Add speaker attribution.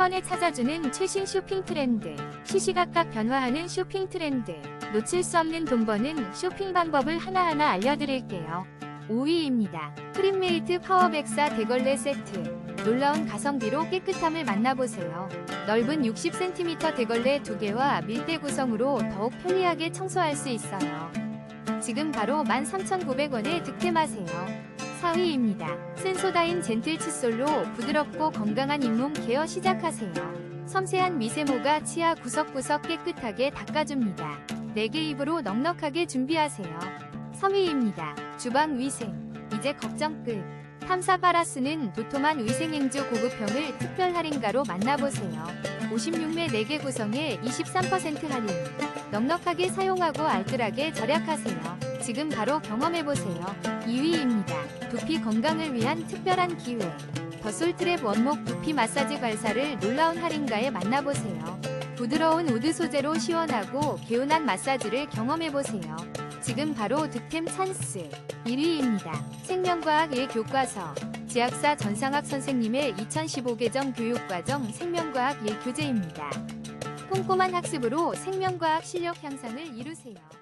Speaker 1: 번에 찾아주는 최신 쇼핑 트렌드, 시시각각 변화하는 쇼핑 트렌드, 놓칠 수 없는 돈 버는 쇼핑 방법을 하나하나 알려드릴게요. 5위입니다. 프린메이트 파워백사 대걸레 세트. 놀라운 가성비로 깨끗함을 만나보세요. 넓은 60cm 대걸레 2개와 밀대 구성으로 더욱 편리하게 청소할 수 있어요. 지금 바로 13,900원에 득템하세요. 4위입니다. 센소다인 젠틀 칫솔로 부드럽고 건강한 잇몸 케어 시작하세요. 섬세한 미세모가 치아 구석구석 깨끗하게 닦아줍니다. 4개 입으로 넉넉하게 준비하세요. 3위입니다. 주방 위생. 이제 걱정 끝. 탐사 파라스는 도톰한 위생행주 고급형을 특별 할인가로 만나보세요. 56매 4개 구성에 23% 할인. 넉넉하게 사용하고 알뜰하게 절약하세요. 지금 바로 경험해보세요. 2위입니다. 두피 건강을 위한 특별한 기회. 더솔트랩 원목 두피 마사지 발사를 놀라운 할인가에 만나보세요. 부드러운 우드 소재로 시원하고 개운한 마사지를 경험해보세요. 지금 바로 득템 찬스. 1위입니다. 생명과학 1교과서. 지학사 전상학 선생님의 2015개정 교육과정 생명과학 1교재입니다. 꼼꼼한 학습으로 생명과학 실력 향상을 이루세요.